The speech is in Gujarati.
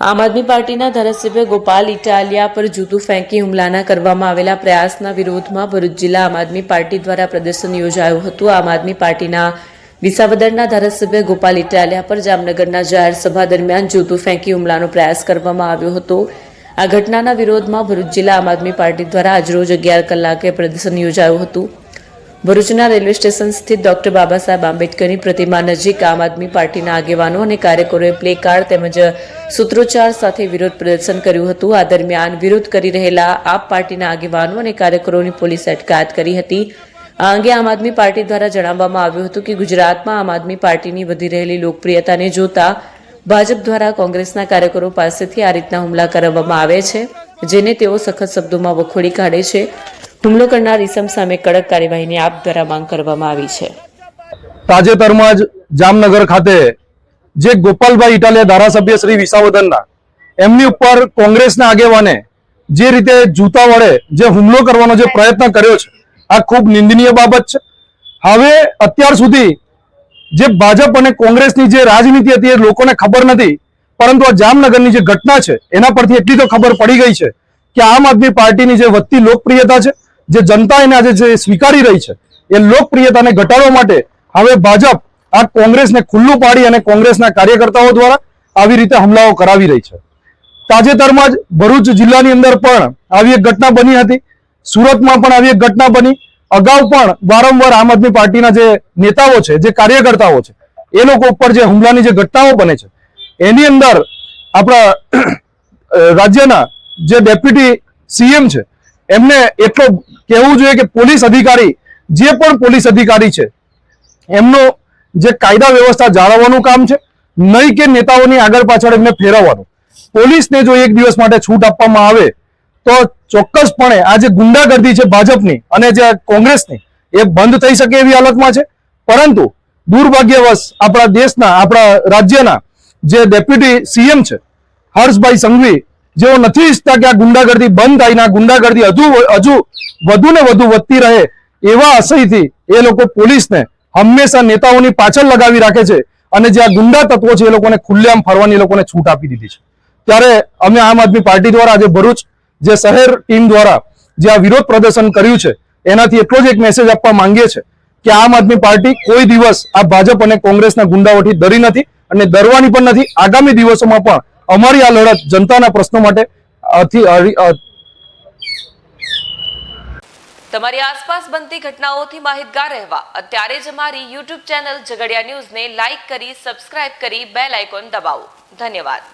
આમ આદમી પાર્ટીના ધારાસભ્ય ગોપાલ ઇટાલિયા પર જૂતું ફેંકી હુમલાના કરવામાં આવેલા પ્રયાસના વિરોધમાં ભરૂચ જિલ્લા આમ આદમી પાર્ટી દ્વારા પ્રદર્શન યોજાયું હતું. આમ આદમી પાર્ટીના વિસાવદરના ધારાસભ્ય ગોપાલ ઇટાલિયા પર જામનગરના જાહેર સભા દરમિયાન જૂતું ફેંકી હુમલાનો પ્રયાસ કરવામાં આવ્યો હતો. આ ઘટનાના વિરોધમાં ભરૂચ જિલ્લા આમ આદમી પાર્ટી દ્વારા આજરોજ અગિયાર કલાકે પ્રદર્શન યોજાયું હતું. ભરૂચના રેલવે સ્ટેશન સ્થિત ડોક્ટર બાબા સાહેબ આંબેડકરની પ્રતિમા નજીક આમ આદમી પાર્ટીના આગેવાનો અને કાર્યકરોએ પ્લે કાર્ડ તેમજ સૂત્રોચ્ચાર સાથે વિરોધ પ્રદર્શન કર્યું હતું. આ દરમિયાન વિરોધ કરી રહેલા આપ પાર્ટીના આગેવાનો અને કાર્યકરોની પોલીસે અટકાયત કરી હતી. આ અંગે આમ આદમી પાર્ટી દ્વારા જણાવવામાં આવ્યું હતું કે ગુજરાતમાં આમ આદમી પાર્ટીની વધી રહેલી લોકપ્રિયતાને જોતા ભાજપ દ્વારા કોંગ્રેસના કાર્યકરો પાસેથી આ રીતના હુમલા કરવામાં આવે છે, જેને તેઓ સખત શબ્દોમાં વખોડી કાઢે છે. હુમલો કરનાર ઇસમ સામે કડક કાર્યવાહીની આપ દ્વારા માંગ કરવામાં આવી છે. તાજેતરમાં જ જામનગર ખાતે જે ગોપાલભાઈ ઇટાલિયા ધારાસભ્ય શ્રી વિસાવદનના, એમની ઉપર કોંગ્રેસના આગેવાને જે રીતે જૂતા વડે જે હુમલો કરવાનો જે પ્રયત્ન કર્યો છે, આ ખૂબ નિંદનીય બાબત છે. હવે અત્યાર સુધી જે ભાજપ અને કોંગ્રેસની જે રાજનીતિ હતી એ લોકોને ખબર નથી, પરંતુ આ જામનગરની જે ઘટના છે, એના પરથી એટલી તો ખબર પડી ગઈ છે કે આમ આદમી પાર્ટીની જે વધતી લોકપ્રિયતા છે જે જનતા એને આજે જે સ્વીકારી રહી છે, એ લોકપ્રિયતાને ઘટાડવા માટે હવે ભાજપ આ કોંગ્રેસને ખુલ્લું પાડી અને કોંગ્રેસના કાર્યકર્તાઓ દ્વારા આવી રીતે હુમલાઓ કરાવી રહી છે. તાજેતરમાં જ ભરૂચ જિલ્લાની અંદર પણ આવી એક ઘટના બની હતી. સુરતમાં પણ આવી એક ઘટના બની. અગાઉ પણ વારંવાર આમ આદમી પાર્ટીના જે નેતાઓ છે, જે કાર્યકર્તાઓ છે, એ લોકો ઉપર જે હુમલાની જે ઘટનાઓ બને છે, એની અંદર આપણા રાજ્યના જે ડેપ્યુટી સીએમ છે એમને એટલો કહેવું જોઈએ કે પોલીસ અધિકારી, જે પણ પોલીસ અધિકારી છે, એમનો જે કાયદા વ્યવસ્થા જાળવવાનું કામ છે, નહીં કે નેતાઓની આગળ પાછળ એમને ફેરવવાનું. પોલીસને જો એક દિવસ માટે છૂટ આપવામાં આવે, તો ચોક્કસપણે આ જે ગુંડાગર્દી છે ભાજપની અને જે કોંગ્રેસની, એ બંધ થઈ શકે એવી હાલતમાં છે. પરંતુ દુર્ભાગ્યવશ આપણા દેશના, આપણા રાજ્યના જે ડેપ્યુટી સીએમ છે, હર્ષભાઈ સંઘવી જેઓ નથી ઈચ્છતા કે આ ગુંડાગર્દી બંધ થાય આ ગુંડાગર્દી હજુ હજુ વધુ ને વધુ વધતી રહે એવા આશયથી એ લોકો પોલીસને હંમેશા નેતાઓની પાછળ લગાવી રાખે છે અને જે આ ગુંડા તત્વો છે એ લોકોને ખુલ્લેઆમ ફરવાની એ લોકોને છૂટ આપી દીધી છે. ત્યારે અમે આમ આદમી પાર્ટી દ્વારા આજે ભરૂચ, જે શહેર ટીમ દ્વારા જે આ વિરોધ પ્રદર્શન કર્યું છે, એનાથી એટલો જ એક મેસેજ આપવા માંગીએ છે કે આમ આદમી પાર્ટી કોઈ દિવસ આ ભાજપ અને કોંગ્રેસના ગુંડાઓથી ડરી નથી અને ડરવાની પણ નથી. આગામી દિવસોમાં પણ અમારી આ લડત જનતાના પ્રશ્નો માટે તમારી આસપાસ બનતી ઘટનાઓથી માહિતગાર રહેવા. અત્યારે જ અમારી યુટ્યુબ ચેનલ ઝઘડિયા ન્યૂઝને લાઇક કરી, સબસ્ક્રાઇબ કરી, બેલ આઇકોન દબાવો. ધન્યવાદ.